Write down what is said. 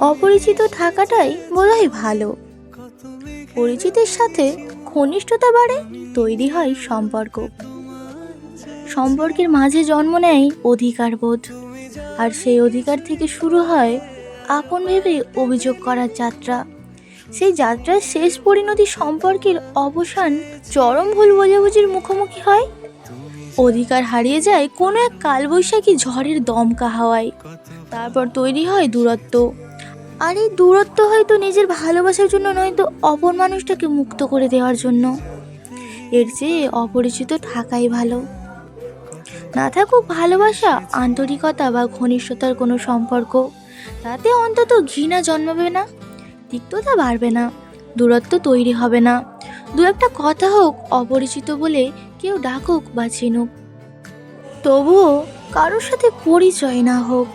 অপরিচিত থাকাটাই বোধহয় ভালো। পরিচিতের সাথে ঘনিষ্ঠতা বাড়ে, তৈরি হয় সম্পর্ক। সম্পর্কের মাঝে জন্ম নেয় অধিকারবোধ আর সেই অধিকার থেকে শুরু হয় আপন ভেবে অভিযোগ করার যাত্রা। সেই যাত্রার শেষ পরিণতি সম্পর্কের অবসান চরম ভুল বোঝাবুঝির মুখোমুখি হয়। অধিকার হারিয়ে যায় কোনো এক কালবৈশাখী ঝড়ের দমকা হাওয়ায়। তারপর তৈরি হয় দূরত্ব। আর এই দূরত্ব হয়তো নিজের ভালোবাসার জন্য নয়তো অপর মানুষটাকে মুক্ত করে দেওয়ার জন্য। এর চেয়ে অপরিচিত থাকাই ভালো। না থাকুক ভালোবাসা, আন্তরিকতা বা ঘনিষ্ঠতার কোনো সম্পর্ক, তাতে অন্তত ঘৃণা জন্মাবে না, তিক্ততা বাড়বে না, দূরত্ব তৈরি হবে না। দু একটা কথা হোক, অপরিচিত বলে কেউ ডাকুক বা চিনুক। তবুও কারোর সাথে পরিচয় না হোক।